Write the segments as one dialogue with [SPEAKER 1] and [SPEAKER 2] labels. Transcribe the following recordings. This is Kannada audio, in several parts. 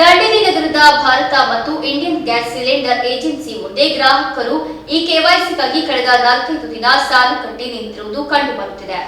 [SPEAKER 1] ದಾಂಡೇಲಿ ನಗರದ ಭಾರತ ಮತ್ತು ಇಂಡಿಯನ್ ಗ್ಯಾಸ್ ಸಿಲಿಂಡರ್ ಏಜೆನ್ಸಿ ಮುಂದೆ ಗ್ರಾಹಕರು ಈ ಕೆವೈಸಿಗಾಗಿ ಕಳೆದ ನಾಲ್ಕೈದು ದಿನ ಸಾಲು ಕಟ್ಟಿ ನಿಂತಿರುವುದು ಕಂಡುಬರುತ್ತಿದೆ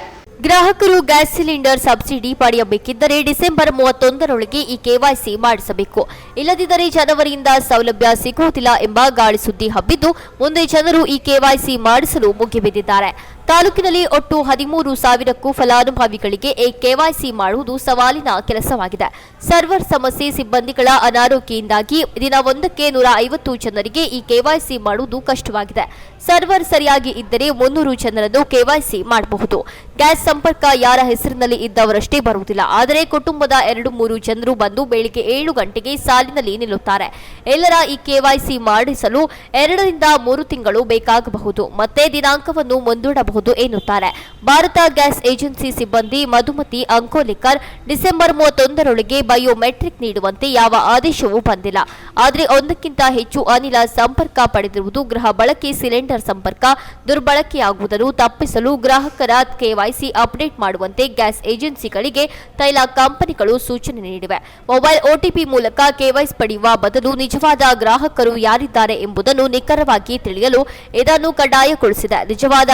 [SPEAKER 2] ಗ್ರಾಹಕರು ಗ್ಯಾಸ್ ಸಿಲಿಂಡರ್ ಸಬ್ಸಿಡಿ ಪಡೆಯಬೇಕಿದ್ದರೆ ಡಿಸೆಂಬರ್ ಮೂವತ್ತೊಂದರೊಳಗೆ ಈ ಕೆವೈಸಿ ಮಾಡಿಸಬೇಕು. ಇಲ್ಲದಿದ್ದರೆ ಜನವರಿಯಿಂದ ಸೌಲಭ್ಯ ಸಿಗುವುದಿಲ್ಲ ಎಂಬ ಗಾಳಿ ಸುದ್ದಿ ಹಬ್ಬಿದ್ದು, ಮುಂದೆ ಜನರು ಈ ಕೆವೈಸಿ ಮಾಡಿಸಲು ಮುಗಿಬಿದ್ದಿದ್ದಾರೆ. ತಾಲೂಕಿನಲ್ಲಿ ಒಟ್ಟು ಹದಿಮೂರು ಸಾವಿರಕ್ಕೂ ಫಲಾನುಭವಿಗಳಿಗೆ ಈ ಕೆವೈಸಿ ಮಾಡುವುದು ಸವಾಲಿನ ಕೆಲಸವಾಗಿದೆ. ಸರ್ವರ್ ಸಮಸ್ಯೆ ಸಿಬ್ಬಂದಿಗಳ ಅನಾರೋಗ್ಯದಿಂದಾಗಿ ದಿನ ಒಂದಕ್ಕೆ ನೂರ ಐವತ್ತು ಜನರಿಗೆ ಈ ಕೆವೈಸಿ ಮಾಡುವುದು ಕಷ್ಟವಾಗಿದೆ. ಸರ್ವರ್ ಸರಿಯಾಗಿ ಇದ್ದರೆ ಮುನ್ನೂರು ಜನರನ್ನು ಕೆವೈಸಿ ಮಾಡಬಹುದು. ಗ್ಯಾಸ್ ಸಂಪರ್ಕ ಯಾರ ಹೆಸರಿನಲ್ಲಿ ಇದ್ದವರಷ್ಟೇ ಬರುವುದಿಲ್ಲ. ಆದರೆ ಕುಟುಂಬದ ಎರಡು ಮೂರು ಜನರು ಬಂದು ಬೆಳಿಗ್ಗೆ ಏಳು ಗಂಟೆಗೆ ಸಾಲಿನಲ್ಲಿ ನಿಲ್ಲುತ್ತಾರೆ. ಎಲ್ಲರ ಈ ಕೆವೈಸಿ ಮಾಡಿಸಲು ಎರಡರಿಂದ ಮೂರು ತಿಂಗಳು ಬೇಕಾಗಬಹುದು. ಮತ್ತೆ ದಿನಾಂಕವನ್ನು ಮುಂದೂಡಬಹುದು. ಎನ್ನುತ್ತಾರೆ ಭಾರತ ಗ್ಯಾಸ್ ಏಜೆನ್ಸಿ ಸಿಬ್ಬಂದಿ ಮಧುಮತಿ ಅಂಕೋಲಿಕರ್ ಡಿಸೆಂಬರ್ ಮೂವತ್ತೊಂದರೊಳಗೆ ಬಯೋಮೆಟ್ರಿಕ್ ನೀಡುವಂತೆ ಯಾವ ಆದೇಶವೂ ಬಂದಿಲ್ಲ. ಆದರೆ ಒಂದಕ್ಕಿಂತ ಹೆಚ್ಚು ಅನಿಲ ಸಂಪರ್ಕ ಪಡೆದಿರುವುದು ಗೃಹ ಬಳಕೆ ಸಿಲಿಂಡರ್ ಸಂಪರ್ಕ ದುರ್ಬಳಕೆಯಾಗುವುದನ್ನು ತಪ್ಪಿಸಲು ಗ್ರಾಹಕರ ಕೆವೈಸಿ ಅಪ್ಡೇಟ್ ಮಾಡುವಂತೆ ಗ್ಯಾಸ್ ಏಜೆನ್ಸಿಗಳಿಗೆ ತೈಲ ಕಂಪನಿಗಳು ಸೂಚನೆ ನೀಡಿವೆ. ಮೊಬೈಲ್ ಒಟಿಪಿ ಮೂಲಕ ಕೆವೈಸಿ ಪಡೆಯುವ ಬದಲು ನಿಜವಾದ ಗ್ರಾಹಕರು ಯಾರಿದ್ದಾರೆ ಎಂಬುದನ್ನು ನಿಖರವಾಗಿ ತಿಳಿಯಲು ಇದನ್ನು ಕಡ್ಡಾಯಗೊಳಿಸಿದೆ. ನಿಜವಾದ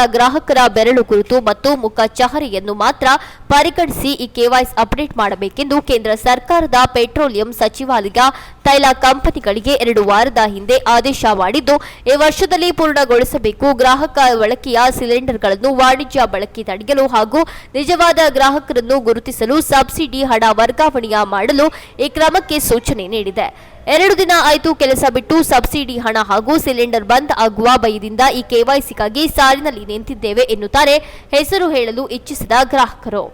[SPEAKER 2] ಗ್ರಾಹಕರ ಬೆರಳು ಗುರುತು ಮತ್ತು ಮುಖ ಚಹರೆಯನ್ನು ಮಾತ್ರ ಪರಿಗಣಿಸಿ ಈ ಕೆವೈಸ್ ಅಪ್ಡೇಟ್ ಮಾಡಬೇಕೆಂದು ಕೇಂದ್ರ ಸರ್ಕಾರದ ಪೆಟ್ರೋಲಿಯಂ ಸಚಿವಾಲಯ ತೈಲ ಕಂಪನಿಗಳಿಗೆ ಎರಡು ವಾರದ ಹಿಂದೆ ಆದೇಶ ಮಾಡಿದ್ದು, ಈ ವರ್ಷದಲ್ಲಿ ಪೂರ್ಣಗೊಳಿಸಬೇಕು. ಗ್ರಾಹಕ ಬಳಕೆಯ ಸಿಲಿಂಡರ್ಗಳನ್ನು ವಾಣಿಜ್ಯ ಬಳಕೆ ತಡೆಯಲು ಹಾಗೂ ನಿಜವಾದ ಗ್ರಾಹಕರನ್ನು ಗುರುತಿಸಲು ಸಬ್ಸಿಡಿ ಹಣ ವರ್ಗಾವಣೆಯ ಮಾಡಲು ಈ ಕ್ರಮಕ್ಕೆ ಸೂಚನೆ ನೀಡಿದೆ. ಎರಡು ದಿನ ಆಯಿತು ಕೆಲಸ ಬಿಟ್ಟು ಸಬ್ಸಿಡಿ ಹಣ ಹಾಗೂ ಸಿಲಿಂಡರ್ ಬಂದ್ ಆಗುವ ಭಯದಿಂದ ಈ ಕೆವೈಸಿಗಾಗಿ ಸಾಲಿನಲ್ಲಿ ನಿಂತಿದ್ದೇವೆ ಎನ್ನುತ್ತಾರೆ ಹೆಸರು ಹೇಳಲು ಇಚ್ಛಿಸಿದ ಗ್ರಾಹಕರು.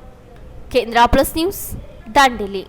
[SPEAKER 2] ಕೇಂದ್ರ ಪ್ಲಸ್ ನ್ಯೂಸ್, ದಾಂಡೇಲಿ.